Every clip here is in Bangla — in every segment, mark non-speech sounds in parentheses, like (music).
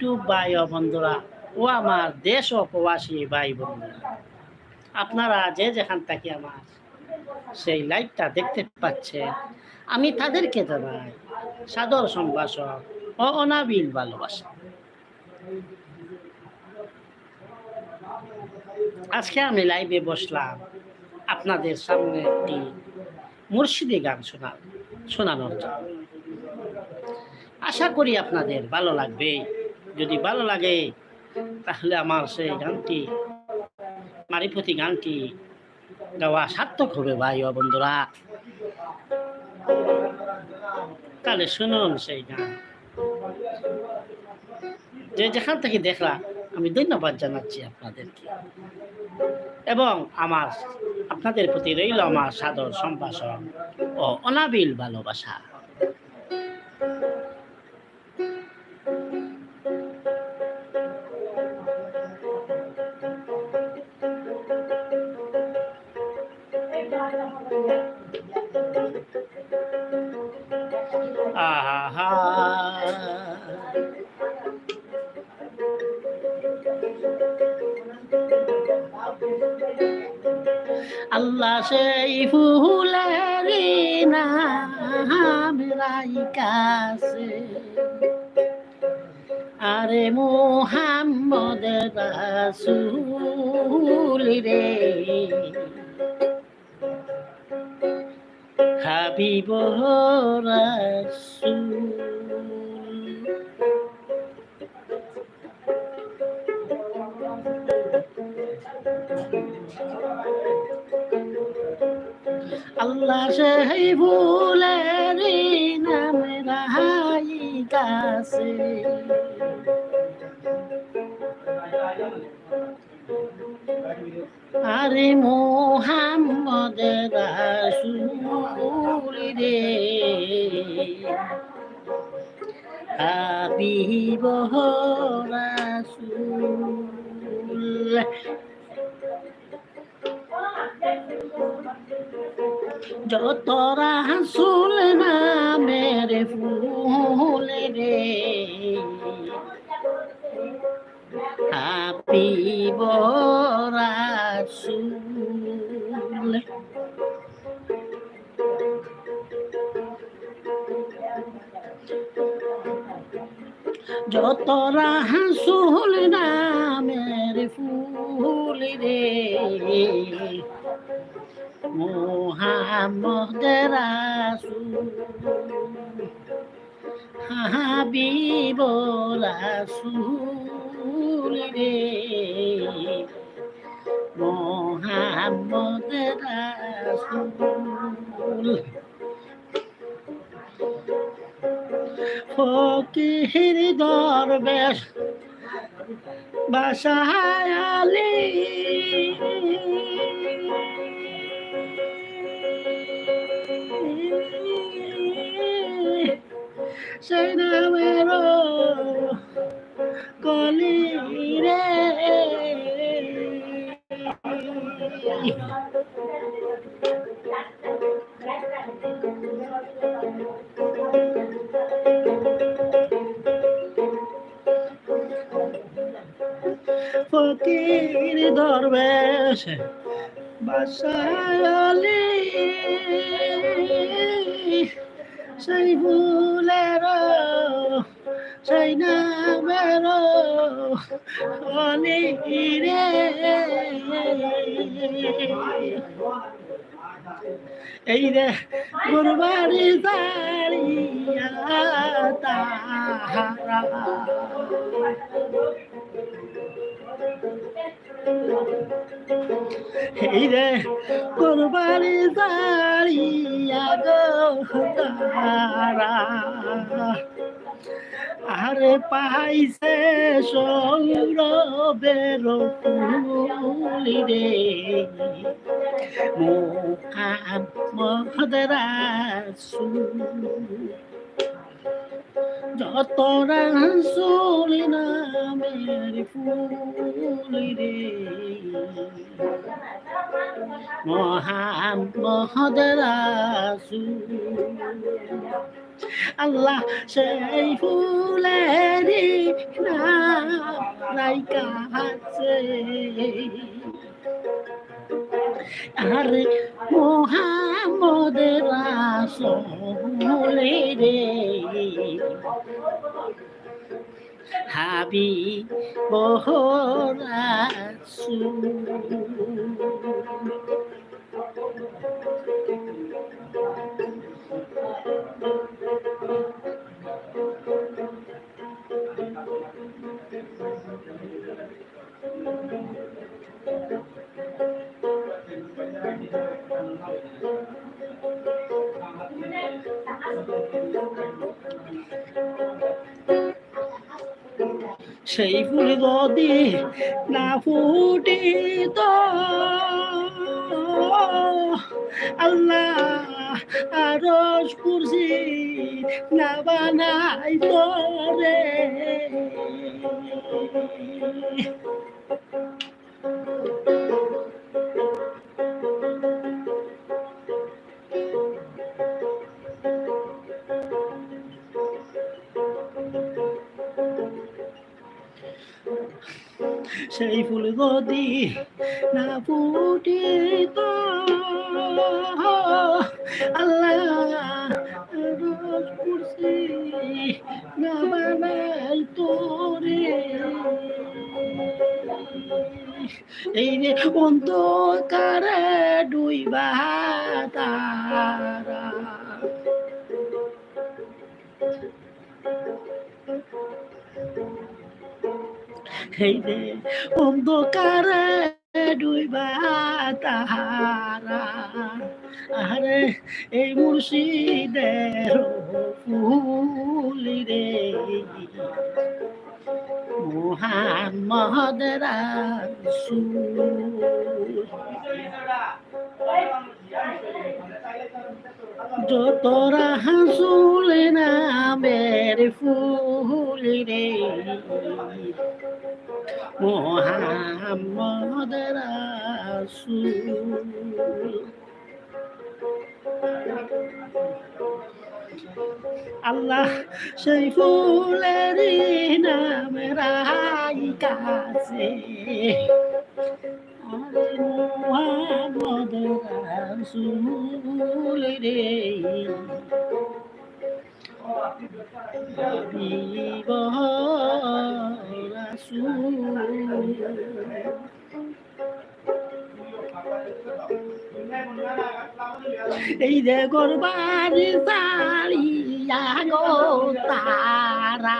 ইউটিউব ভাই ও বন্ধুরা, ও আমার দেশ ও প্রবাসী ভাই বন্ধুরা, আপনারা যে যেখান থেকে আমার সেই লাইভটা দেখতে পাচ্ছেন, আমি তাদেরকে জানাই সাদর সম্ভাষণ ও অনাবিল ভালোবাসা। আজকে আমি লাইভে বসলাম আপনাদের সামনে একটি মুর্শিদি গান শোনা শোনানোর জন্য। আশা করি আপনাদের ভালো লাগবে যদি ভালো লাগে, তাহলে আমার সেই গানটি মারিফতি গানটি গাওয়া সার্থক হবে ভাই ও বন্ধুরা। তাহলে শুনুন সেই গান। যে যেখান থেকে দেখলাম, আমি ধন্যবাদ জানাচ্ছি আপনাদেরকে। এবং আমার, আপনাদের প্রতি রইল আমার সাদর সম্ভাষণ ও অনাবিল ভালোবাসা। আল্লাহ সেই ফুলের রাইকাছে। আরে মোহাম্মদ রাসূল রে। হাবিব আল্লাহ সেই ফুলের নাম রাহাই গাছে আরে মোহাম্মদ রাসূল রে হাবিব রাসূল। যত রাসুল নামের ফুল রে। হাপিব রাসুল। যত রাসুল নামের ফুল রে। মোহাম্মদ রাসূল হাবিব রাসূল রে মোহাম্মদ রাসূল ফকির দরবেশ বাসায় আলী ফকির দরবেশ বাসায়ালি সেই এই রে গুরবারি দাঁড়িয়া তাহারা এই রে কোরবানি দাঁড়িয়া গো তারা আরে পাইছে সৌরবের ফুলি রে। মোহাম্মদ রাসূল যত রাসূল নামের ফুল রে। মোহাম্মদ রাসূল আল্লাহ সেই ফুলের রাইকা আছে। আরে মোহাম্মদ রাসূলে রে হাবি বহরাসু সেই ফুল যদি না ফুটিত আল্লাহ আরস কুরসি না বানাই রে? ফুল গদি না ফুটিত আল্লাহ কুরসি না বানাই তোরে। এই রে অন্ধকারে রে অন্ধকারে ডুইবা তাহারা। আরে এই মুর্শিদের ফুলি রে মোহাম্মদ রাসূল যতরা হাসুল নামের ফুল রে মোহাম্মদ রাসূল। আল্লাহ সেই ফুলের নাম রাই কাছে। মোহাম্মদ রাসূল রে (laughs) এই যে গোরবারি সারিয়া গো তারা।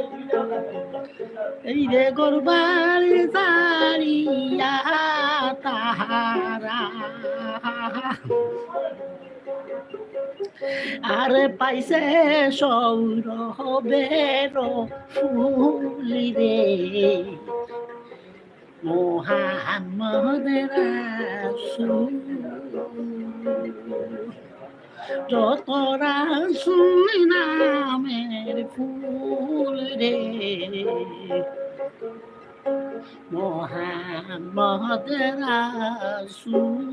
(laughs) এই রে গোরবারি সারিয়া তাহারা। আরে পাইছে সৌরভের ফুলি রে। মোহাম্মদ রাসূল যত রাসূল নামের ফুল রে। মোহাম্মদ রাসূল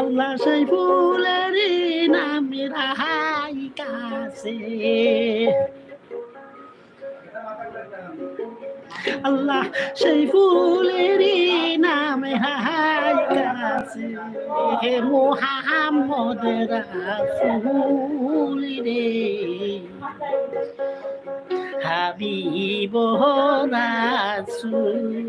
আল্লাহ সেই ফুলের নাম রাহাই কাছে। আল্লাহ, সেই ফুলের নাম রাহাই কাছে হে মোহাম্মদ রাসূল রে হাবিব রাসূল।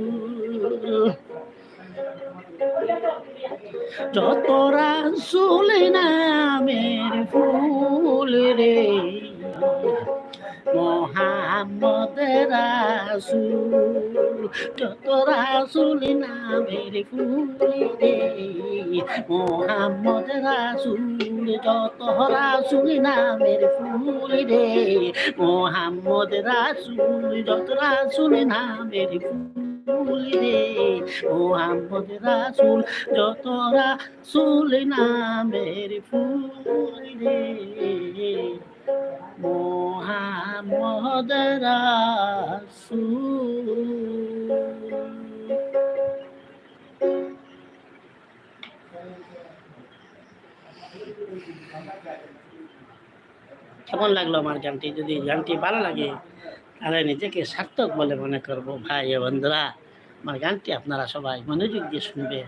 যত রাসুল নামের ফুল রে। মোহাম্মদ রাসুল, যত রাসুল নামের ফুল রে। মোহাম্মদ রাসুল, যত রাসুল নামের ফুল রে। মোহাম্মদ রাসুল, যত রাসুল নামের ফুল রে। মোহাম্মদ রাসুল, যত রাসুল নামের ফুল রে। মোহাম্মদ রাসুল। কেমন লাগল আমার গানটি? যদি গানটি ভালো লাগে, তাহলে নিজেকে সার্থক বলে মনে করব। ভাই বন্ধুরা, আমার গানটি আপনারা সবাই মনোযোগ দিয়ে শুনবে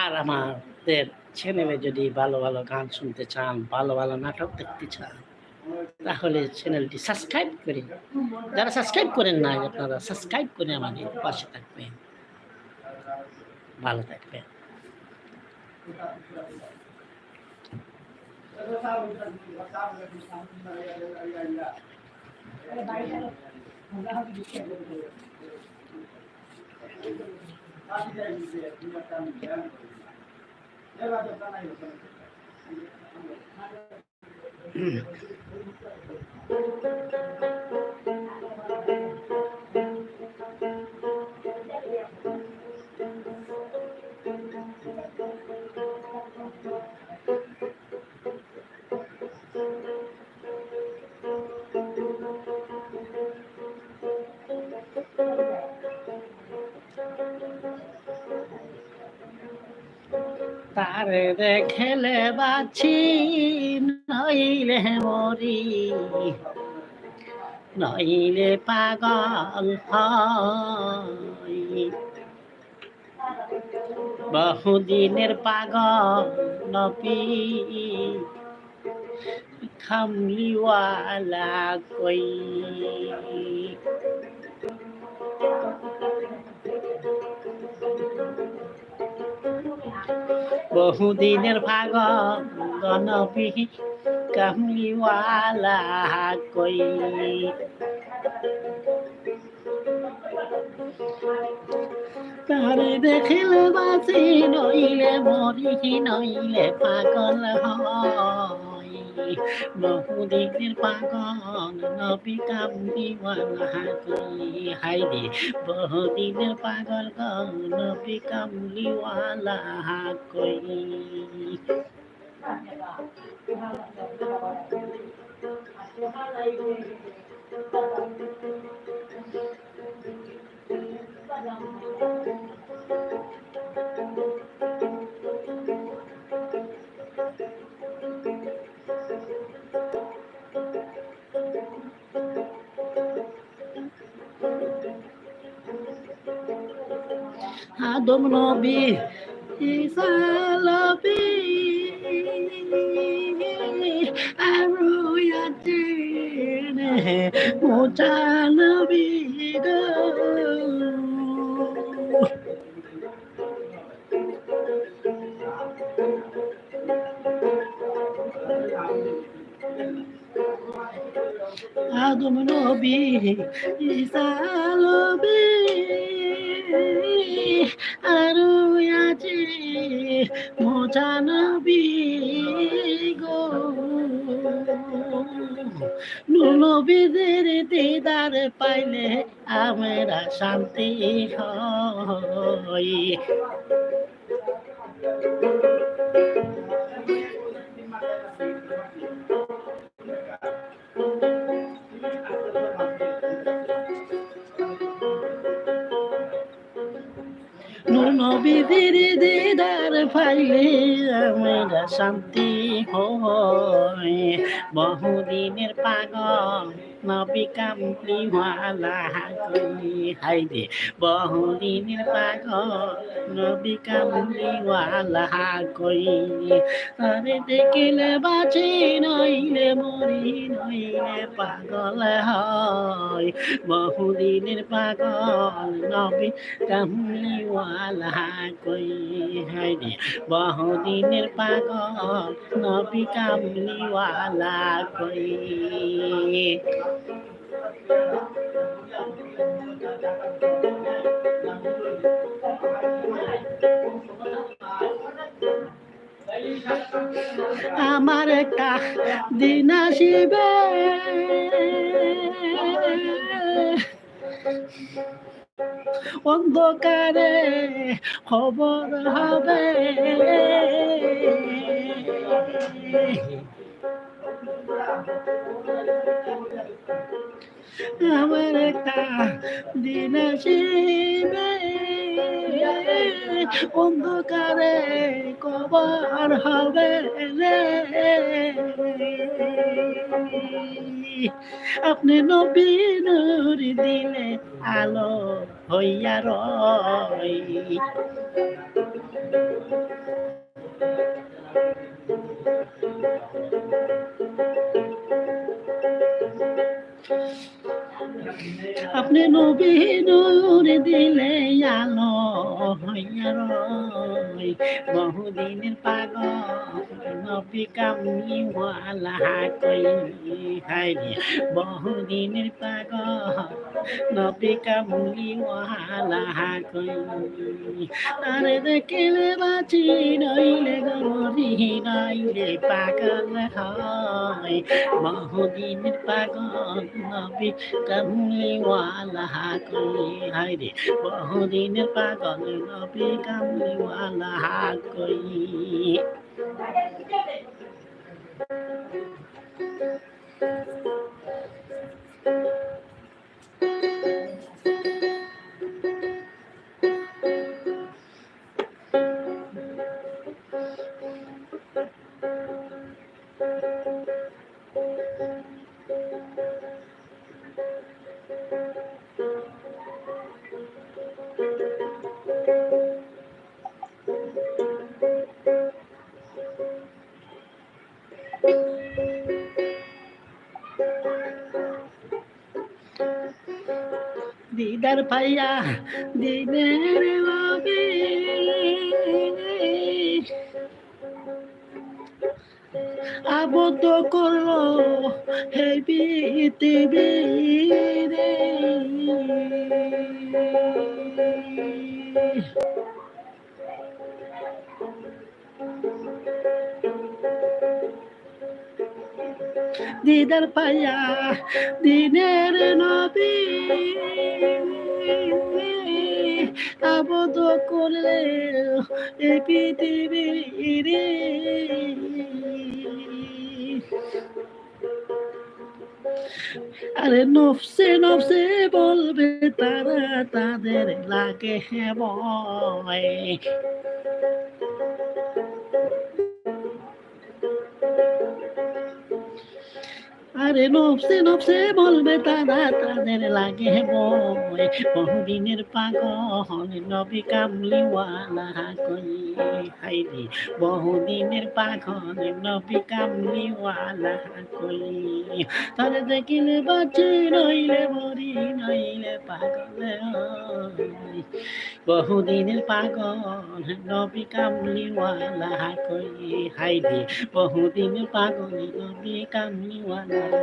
আর আমাদের চ্যানেলে যদি ভালো ভালো গান শুনতে চান, ভালো ভালো নাটক দেখতে চান, তাহলে চ্যানেলটি সাবস্ক্রাইব করে, যারা সাবস্ক্রাইব করেন না আপনারা সাবস্ক্রাইব করে আমাদের পাশে থাকবেন। ভালো থাকবেন। Mm-hmm. তারে দেখলে বাছি নইলে মরি। নইলে পাগল বহুদিনের পাগল নবী খামলিওয়ালা কই? বহুদিনের পাগল নবী কামলিওয়ালা কই? তারে দেখিলে বাঁচি নইলে মরি নইলে পাগল হয়। বহুদিনের পাগল নবী কই হাই রে বহুদিনের পাগল গো নবী কামলিওয়ালা কই। আদম নবী ঈসা নবী আৰু ইয়াতে মোটা নবী গো। নবী ঈসা নবীদের দিদার পাইলে আমরা শান্তি হয় নবীদের দিদার পাইলে আমরা শান্তি হয় বহুদিনের পাগল নবী কামলি ওয়ালা কই হাই রে বহুদিনের পাগল নবী কামলি ওয়ালা তারে দেখিলে বাঁচি নইলে মরি নইলে পাগল হয় বহুদিনের পাগল নবী কামলিওয়ালা কই হাই রে বহুদিনের পাগল নবী কামলিওয়ালা কই আমার একটা দিন আসিবে। অন্ধকারে খবর হবে। আমার দিন আসিবে। অন্ধকারে কবার হবে রে। আপনি নবী নূর দিলে আলো হইয়া রয়। Da sie আপনি নবী নূর দিলে আলো হইয়া রয়। বহুদিনের পাগল, নবী কামনি ওয়ালা কই হাই বহুদিনের পাগল, নবী কামলি ওয়ালা কই। আরে দেখিলে বাঁচি নইলে গরি নইলে পাগল হয়। বহুদিনের পাগল, নবী কামলিওয়ালা কই হাই রে বহুদিনের পাগল নবী কামলিওয়ালা কই দিদার পাইয়া দিনের আবদ্ধ করল হে পৃথিবী দিদার পাইয়া দিনের নবী। আবদ্ধ করলে এই পৃথিবী রে আরে নফসে নফসে বলবে তারা তাদের লাগে ভয় আরে নফসে নফসে বলবে তারা, তাদের লাগে বই। বহুদিনের পাগল, নবী কামলিওয়ালা কই? হাইরে বহুদিনের পাগল, নবী কামলিওয়ালা কই? তারে দেখিলে বাঁচি নইলে মরি নইলে পাগল। বহুদিনের পাগল, নবী কামলিওয়ালা কই? হাইরে বহুদিনের পাগল, নবী কামলিওয়ালা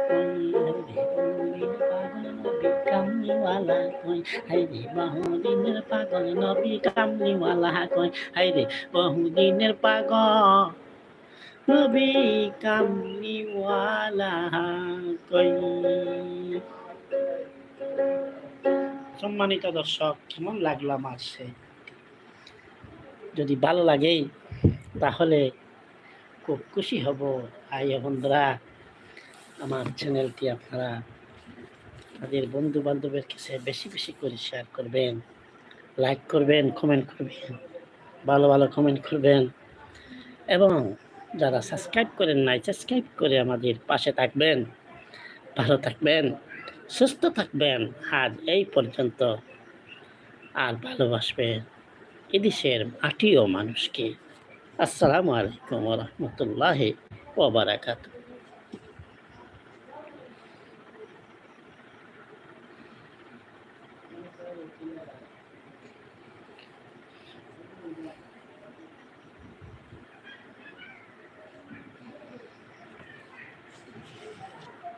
কই হাইরে বহুদিনের পাগল নবী কামলিওয়ালা কই হাইরে বহুদিনের পাগল নবী কামলিওয়ালা কই সম্মানিত দর্শক, কেমন লাগল আমার সে যদি ভালো লাগে, তাহলে খুব খুশি হব। আই বন্ধুরা আমার চ্যানেলটি আপনারা তাদের বন্ধু বান্ধবের কাছে বেশি বেশি করে শেয়ার করবেন লাইক করবেন কমেন্ট করবেন, ভালো ভালো কমেন্ট করবেন। এবং যারা সাবস্ক্রাইব করেন নাই সাবস্ক্রাইব করে আমাদের পাশে থাকবেন, ভালো থাকবেন, সুস্থ থাকবেন। আজ এই পর্যন্ত আর ভালোবাসবেন এদেশের মাটি ও মানুষকে। আসসালামু আলাইকুম রহমতুল্লাহ ওবরাকাত